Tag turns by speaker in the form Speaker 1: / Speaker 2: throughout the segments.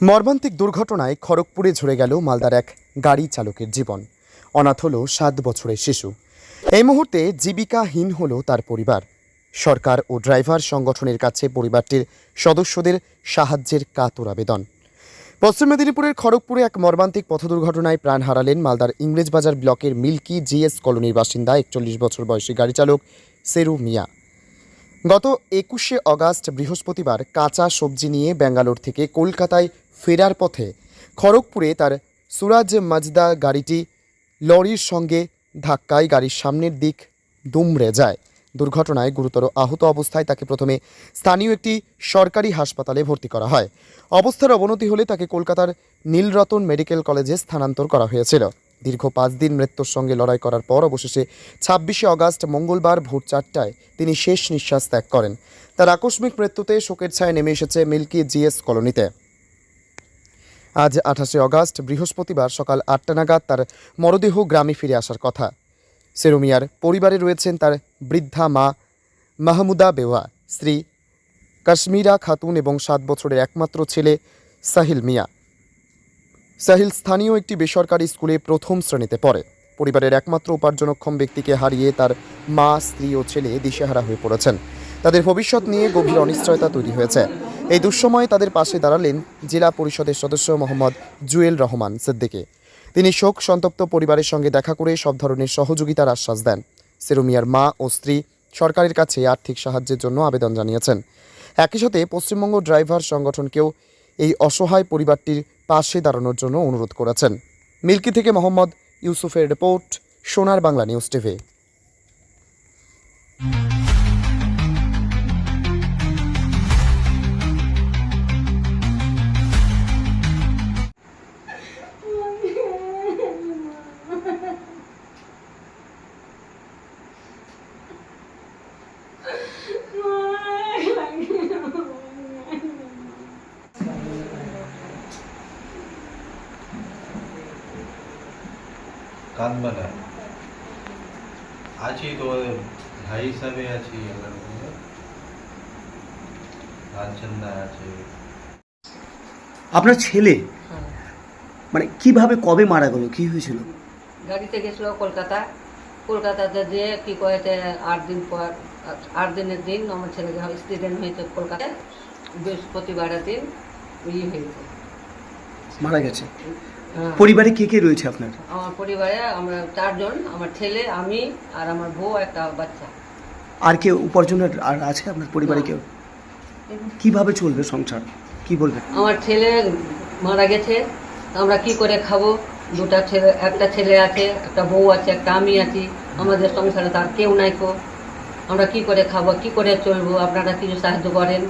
Speaker 1: মর্মান্তিক দুর্ঘটনায় খড়গপুরে ঝরে গেল মালদার এক গাড়ি চালকের জীবন। অনাথ হল সাত বছরের শিশু। এই মুহূর্তে জীবিকাহীন হল তার পরিবার। সরকার ও ড্রাইভার সংগঠনের কাছে পরিবারটির সদস্যদের সাহায্যের কাতর আবেদন। পশ্চিম মেদিনীপুরের খড়গপুরে এক মর্মান্তিক পথ দুর্ঘটনায় প্রাণ হারালেন মালদার ইংরেজবাজার ব্লকের মিল্কি জিএস কলোনির বাসিন্দা একচল্লিশ বছর বয়সী গাড়ি চালক সেরু মিয়া। গত একুশে অগাস্ট বৃহস্পতিবার কাঁচা সবজি নিয়ে ব্যাঙ্গালোর থেকে কলকাতায় ফেরার পথে খড়গপুরে তার সুরাজ মাজদা গাড়িটি লরির সঙ্গে ধাক্কায় গাড়ির সামনের দিক দুমড়ে যায়। দুর্ঘটনায় গুরুতর আহত অবস্থায় তাকে প্রথমে স্থানীয় একটি সরকারি হাসপাতালে ভর্তি করা হয়। অবস্থার অবনতি হলে তাকে কলকাতার নীলরতন মেডিকেল কলেজে স্থানান্তর করা হয়েছিল। দীর্ঘ পাঁচ দিন মৃত্যুর সঙ্গে লড়াই করার পর অবশেষে ছাব্বিশে অগাস্ট মঙ্গলবার ভোর চারটায় তিনি শেষ নিঃশ্বাস ত্যাগ করেন। তার আকস্মিক মৃত্যুতে শোকের ছায় নেমে এসেছে মিল্কি জিএস কলোনিতে। আজ আঠাশে অগাস্ট, বৃহস্পতিবার সকাল আটটা নাগাদ তার মরদেহ গ্রামে ফিরে আসার কথা। সেরুমিয়ার পরিবারে রয়েছেন তার বৃদ্ধা মা মাহমুদা বেওয়া, স্ত্রী কাশ্মীরা খাতুন এবং সাত বছরের একমাত্র ছেলে সাহিল মিয়া। সাহিল স্থানীয় একটি বেসরকারি স্কুলে প্রথম শ্রেণীতে পড়ে। পরিবারের একমাত্র উপার্জনক্ষম ব্যক্তিকে হারিয়ে তার মা, স্ত্রী ও ছেলে দিশেহারা হয়ে পড়েছেন। তাদের ভবিষ্যৎ নিয়ে গভীর অনিশ্চয়তা তৈরি হয়েছে। এই দুঃসময়ে তাদের পাশে দাঁড়ালেন জেলা পরিষদের সদস্য মোহাম্মদ জুয়েল রহমান সিদ্দিকে। তিনি শোক, সন্তপ্ত পরিবারের সঙ্গে দেখা করে সব ধরনের সহযোগিতার আশ্বাস দেন। সেরুমিয়ার মা ও স্ত্রী সরকারের কাছে আর্থিক সাহায্যের জন্য আবেদন জানিয়েছেন। একই সাথে পশ্চিমবঙ্গ ড্রাইভার সংগঠনকেও এই অসহায় পরিবারটির পাশে দাঁড়ানোর জন্য অনুরোধ করেছেন। মিল্কি থেকে মোহাম্মদ ইউসুফের রিপোর্ট সোনার বাংলা নিউজ টিভি।
Speaker 2: কাঁদবে না আছি তো ভাই হিসাবে আছি
Speaker 3: আপনার ছেলে? মানে কীভাবে কবে মারা গেল? কি হয়েছিল?
Speaker 4: গাড়িতে গেছিল কলকাতা। কলকাতাতে যে কি কয়েছে আট দিন পর আট দিনের দিন আমার ছেলেকে স্টুডেন্ট হয়েছে কলকাতায় বৃহস্পতিবারের দিন ইয়ে হয়েছে।
Speaker 3: মারা গেছে?
Speaker 4: হ্যাঁ।
Speaker 3: পরিবারে কে কে রয়েছে আপনার?
Speaker 4: আমার পরিবারে আমরা চারজন আমার ছেলে আমি আর আমার বউ একটা বাচ্চা।
Speaker 3: আর কেউ উপার্জনের আর আছে আপনার পরিবারে কেউ? কীভাবে চলবে সংসার? কি বলবেন?
Speaker 4: আমার ছেলে মারা গেছে আমরা কি করে খাব? দুটা ছেলে একটা ছেলে আছে একটা বউ আছে একটা আমি আছি। আমাদের সংসারে তার কেউ নাই কো। আমরা কি করে খাব কি করে চলবো? আপনারা কিছু সাহায্য করেন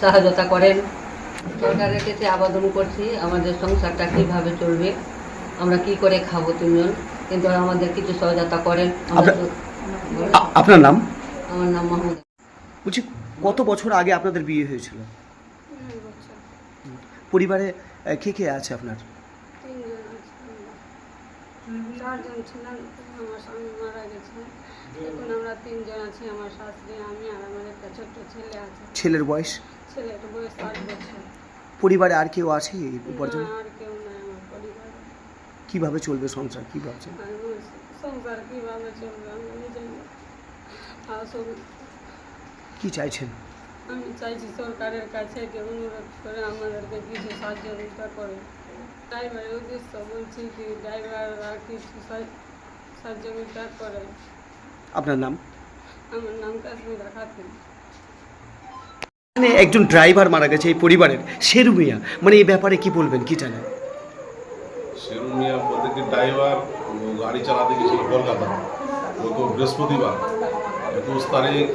Speaker 4: সাহায্যতা করেন। সরকারের কাছে আবেদন করছি আমাদের সংসারটা কীভাবে চলবে আমরা কি করে খাব তিনজন কিন্তু আমাদের কিছু সহায়তা করেন
Speaker 3: আপনার- নাম?
Speaker 4: আমার নাম মাহমুদ
Speaker 3: বলছি কত বছর আগে আপনাদের বিয়ে হয়েছিল? পরিবারে কে কে আছে আপনার?
Speaker 5: চারজন ছিলাম আমার স্বামী মারা গেছে। এখন আমরা তিনজন আছি আমার শাশুড়ি আমি আর আমার একটা ছোট্ট ছেলে আছে।
Speaker 3: ছেলের বয়স?
Speaker 5: ছেলেটা বয়স পাঁচ বছর।
Speaker 3: পরিবারে আর কেউ আছে এই উপার্জন?
Speaker 5: আর কেউ নাই আমার পরিবারে।
Speaker 3: কীভাবে চলবে সংসার কি ভাবছেন?
Speaker 5: আর সংসার কীভাবে চলবে আমি নিজে আর সব
Speaker 3: কি চাইছেন?
Speaker 5: আমি চাইছি সরকারের কাছে যে অনুরোধ করে আমাদেরকে কিছু সাহায্যতা করে। ড্রাইভারের উদ্দেশ্য বলছি কি ড্রাইভাররা কিছু সাহায্য- সহযোগিতা করে।
Speaker 3: আপনার নাম?
Speaker 5: আমার নাম কাশ্মীরা খাতুন।
Speaker 3: একজন ড্রাইভার মারা গেছে এই পরিবারের। শেরু মিয়া মানে এই ব্যাপারে কি বলবেন কি জানেন?
Speaker 6: শেরুন মিয়া বলতে কি ড্রাইভার ও গাড়ি চালাতে গেছিল কলকাতা। গত বৃহস্পতিবার। একুশ তারিখ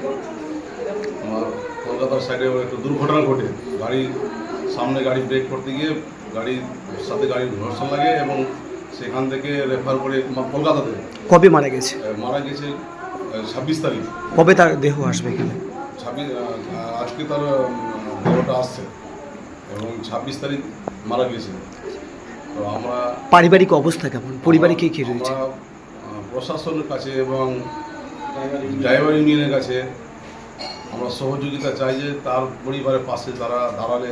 Speaker 6: কলকাতার সাইডে একটু দুর্ঘটনা ঘটে। গাড়ি সামনে গাড়ি ব্রেক করতে গিয়ে গাড়ির সাথে গাড়ির ঘর্ষণ লাগে এবং সেখান থেকে রেফার করে কলকাতাতে।
Speaker 3: কবে মারা গেছে?
Speaker 6: মারা গেছে ছাব্বিশ তারিখ।
Speaker 3: কবে তার দেহ আসবে এখানে?
Speaker 6: ছাব্বিশ আজকে তার দেহটা আসছে এবং ছাব্বিশ তারিখ মারা গেছে তো আমরা
Speaker 3: পারিবারিক অবস্থা কেমন? পরিবারে কে কে রয়েছে?
Speaker 6: প্রশাসনের কাছে এবং ড্রাইভার ইউনিয়নের কাছে আমরা সহযোগিতা চাই যে তার পরিবারের পাশে তারা দাঁড়ালে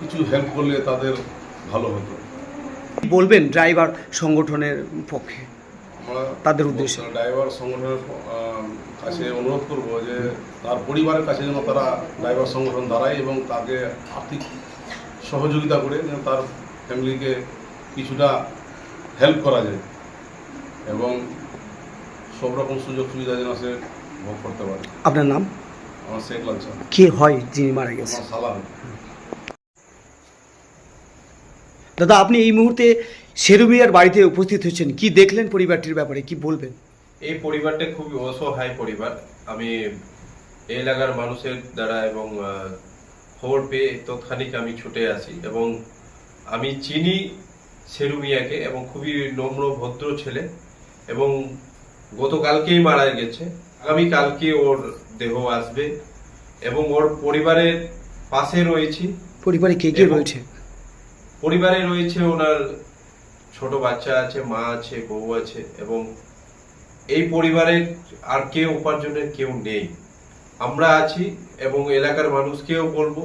Speaker 6: কিছু হেল্প করলে তাদের ভালো হতো।
Speaker 3: বলবেন ড্রাইভার সংগঠনের পক্ষে। তাদের উদ্দেশ্যে।
Speaker 6: ড্রাইভার সংগঠনের কাছে অনুরোধ করব যে তার পরিবারের কাছে যেন তারা ড্রাইভার সংগঠন দাঁড়ায় এবং তাকে আর্থিক সহযোগিতা করে যেন তার ফ্যামিলিকে কিছুটা হেল্প করা যায় এবং সব রকম সুযোগ সুবিধা যেন সে ভোগ করতে পারে।
Speaker 3: আপনার নাম?
Speaker 6: আমার শেখ লালচা।
Speaker 3: কে হয় যিনি মারা গেছে
Speaker 6: সালাম
Speaker 3: দাদা আপনি এই মুহূর্তে শেরুমিয়ার বাড়িতে উপস্থিত হয়েছেন। কি দেখলেন পরিবারটির ব্যাপারে? কি বলবেন?
Speaker 2: এই পরিবারটা খুবই অসহায় পরিবার। আমি এলাকার মানুষের দ্বারা এবং খবর পেয়ে তৎক্ষণিক আমি ছুটে আসি এবং আমি চিনি শেরু মিয়াকে এবং খুবই নম্র ভদ্র ছেলে এবং গতকালকেই মারা গেছে। আগামী কালকে ওর দেহ আসবে এবং ওর পরিবারের পাশে রয়েছি।
Speaker 3: পরিবারে কে কে রয়েছে?
Speaker 2: পরিবারে রয়েছে ওনার ছোট বাচ্চা আছে, মা আছে, বউ আছে এবং এই পরিবারের আর কেউ উপার্জনের কেউ নেই। আমরা আছি এবং এলাকার মানুষকেও বলব,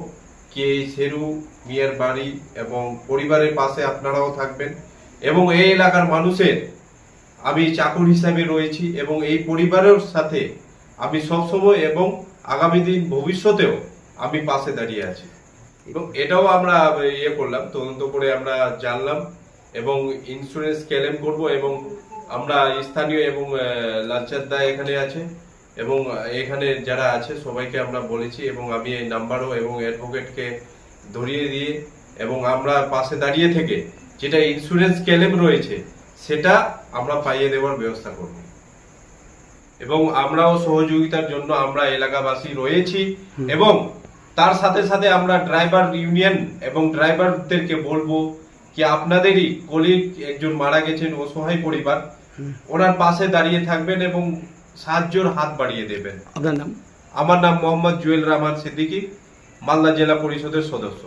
Speaker 2: কি এই শেরু, মিয়ার বাড়ি এবং পরিবারের পাশে আপনারাও থাকবেন এবং এই এলাকার মানুষের আমি চাকর হিসাবে রয়েছি এবং এই পরিবারের সাথে আমি সবসময় এবং আগামী দিন ভবিষ্যতেও আমি পাশে দাঁড়িয়ে আছি। এবং এটাও আমরা ইয়ে করলাম, তদন্ত করে আমরা জানলাম এবং ইন্স্যুরেন্স ক্লেম করব এবং আমরা স্থানীয় এবং আহ, লালচাঁদ দা এখানে আছে এবং এখানে যারা আছে সবাইকে আমরা বলেছি এবং আমি এই নাম্বারও এবং অ্যাডভোকেটকে ধরিয়ে দিয়ে এবং আমরা পাশে দাঁড়িয়ে থেকে যেটা ইন্স্যুরেন্স ক্লেম রয়েছে সেটা আমরা পাইয়ে দেওয়ার ব্যবস্থা করব। এবং আমরাও সহযোগিতার জন্য আমরা এলাকাবাসী রয়েছি এবং তার সাথে সাথে আমরা ড্রাইভার ইউনিয়ন এবং ড্রাইভারদেরকে বলব কি আপনাদেরই কলিগ একজন মারা গেছেন অসহায় পরিবার ওনার পাশে দাঁড়িয়ে থাকবেন এবং সাহায্যের হাত বাড়িয়ে দেবেন।
Speaker 3: আপনার নাম?
Speaker 2: আমার নাম মোহাম্মদ জুয়েল রহমান সিদ্দিকী মালদা জেলা পরিষদের সদস্য।